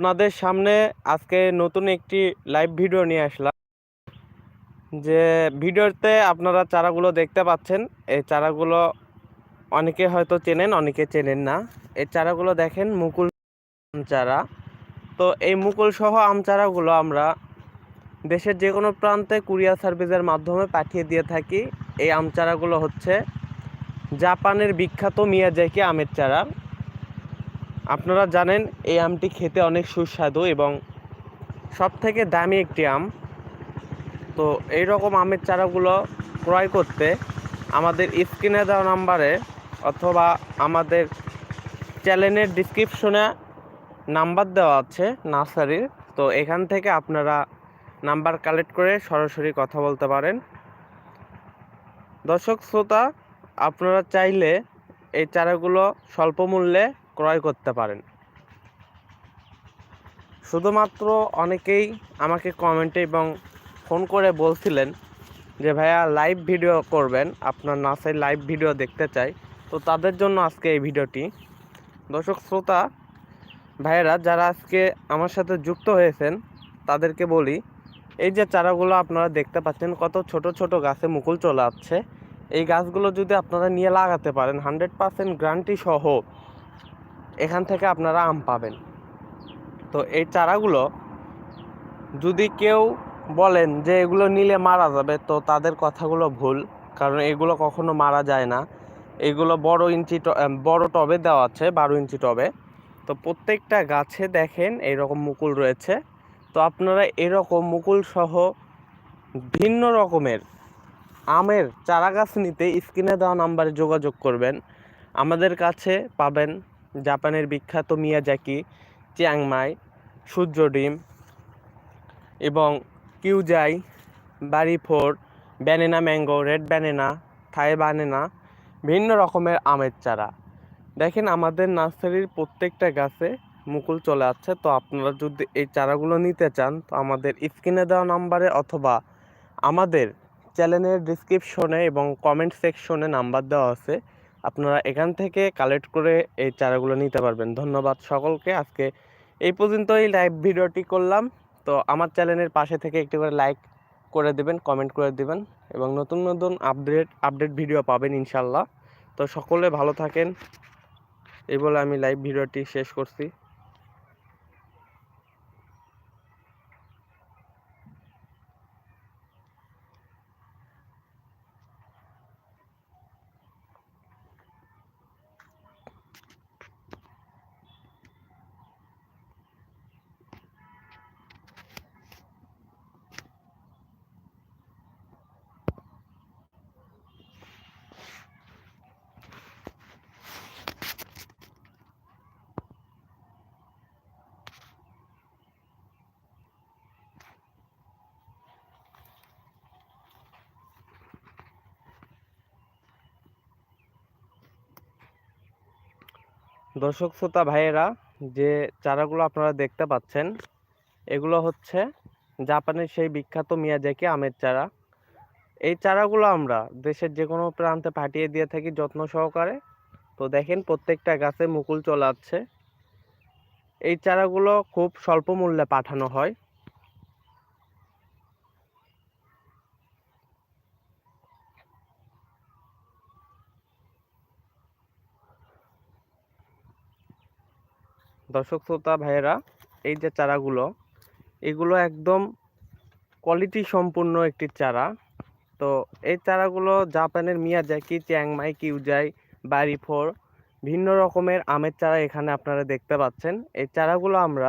আপনাদের সামনে আজকে নতুন একটি লাইভ ভিডিও নিয়ে আসলাম। যে ভিডিওতে আপনারা চারাগুলো দেখতে পাচ্ছেন, এই চারাগুলো অনেকে হয়তো চেনেন, অনেকে চেনেন না। এই চারাগুলো দেখেন, মুকুল আম চারা। তো এই মুকুল সহ আম চারাগুলো আমরা দেশের যে কোনো প্রান্তে কুরিয়ার সার্ভিসের মাধ্যমে পাঠিয়ে দিয়ে থাকি। এই আম চারাগুলো হচ্ছে জাপানের বিখ্যাত মিয়াজাকি আমের চারা। আপনারা জানেন এই আমটি খেতে অনেক সুস্বাদু এবং সব থেকে দামি একটি আম। তো এই রকম আমের চারাগুলো ক্রয় করতে আমাদের স্ক্রিনে দেওয়া নাম্বারে অথবা আমাদের চ্যানেলের ডিসক্রিপশনে নাম্বার দেওয়া আছে নার্সারির। তো এখান থেকে আপনারা নাম্বার কালেক্ট করে সরাসরি কথা বলতে পারেন। দর্শক, শ্রোতা, আপনারা চাইলে এই চারাগুলো স্বল্প মূল্যে ক্রয় করতে পারেন। শুধুমাত্র অনেকেই আমাকে কমেন্টে এবং ফোন করে বলছিলেন যে, ভাইয়া লাইভ ভিডিও করবেন। আপনার নার্সারি লাইভ ভিডিও দেখতে চাই। তো তাদের জন্য আজকে এই ভিডিওটি। দর্শক, শ্রোতা, ভাইয়েরা, যারা আজকে আমার সাথে যুক্ত হয়েছেন, তাদেরকে বলি, এই যে চারাগুলো আপনারা দেখতে পাচ্ছেন, কত ছোট ছোট গাছে মুকুল চলে আসছে। এই গাছগুলো যদি আপনারা নিয়ে লাগাতে পারেন হান্ড্রেড পার্সেন্ট গ্রান্টি সহ এখান থেকে আপনারা আম পাবেন। তো এই চারাগুলো যদি কেউ বলেন যে এগুলো নিলে মারা যাবে, তো তাদের কথাগুলো ভুল। কারণ এগুলো কখনো মারা যায় না। এগুলো বড় ইঞ্চি বড় টবে দেওয়া আছে, বারো ইঞ্চি টবে। তো প্রত্যেকটা গাছে দেখেন এইরকম মুকুল রয়েছে। তো আপনারা এরকম মুকুল সহ ভিন্ন রকমের আমের চারা গাছ নিতে স্ক্রিনে দেওয়া নাম্বারে যোগাযোগ করবেন। আমাদের কাছে পাবেন জাপানের বিখ্যাত মিয়াজাকি, চিয়াংমাই সূর্য ডিম এবং কিউজাই বাড়ি four banana mango, red banana, Thai banana ভিন্ন রকমের আমের চারা। দেখেন আমাদের নার্সারির প্রত্যেকটা গাছে মুকুল চলে আসছে, তো আপনারা যদি এই চারাগুলো নিতে চান, তো আমাদের স্ক্রিনে দেওয়া নাম্বারে অথবা আমাদের চ্যানেলের ডিসক্রিপশনে এবং কমেন্ট সেকশনে নাম্বার দেওয়া আছে। আপনারা এখান থেকে কালেক্ট করে এই চারাগুলো নিতে পারবেন। ধন্যবাদ সকলকে। আজকে এই পর্যন্তই লাইভ ভিডিওটি করলাম। তো আমার চ্যানেলের পাশে থেকে একটি করে লাইক করে দেবেন কমেন্ট করে দেবেন এবং নতুন নতুন আপডেট আপডেট ভিডিও পাবেন ইনশাল্লাহ তো সকলে ভালো থাকেন। এই বলে আমি লাইভ ভিডিওটি শেষ করছি। দর্শক শ্রোতা ভাইয়েরা, যে চারাগুলো আপনারা দেখতে পাচ্ছেন, এগুলো হচ্ছে জাপানের সেই বিখ্যাত মিয়াজাকি আমের চারা। এই চারাগুলো আমরা দেশের যে কোনো প্রান্তে পাঠিয়ে দিয়ে থাকি যত্ন সহকারে। তো দেখেন প্রত্যেকটা গাছে মুকুল চলে আসছে। এই চারাগুলো খুব স্বল্প মূল্যে পাঠানো হয়। দর্শক শ্রোতা, ভাইয়েরা, এই যে চারাগুলো, এগুলো একদম কোয়ালিটি সম্পূর্ণ একটি চারা। তো এই চারাগুলো জাপানের মিয়াজাকি, চ্যাংমাই, কিউজাই বাড়ি ফোর ভিন্ন রকমের আমের চারা এখানে আপনারা দেখতে পাচ্ছেন। এই চারাগুলো আমরা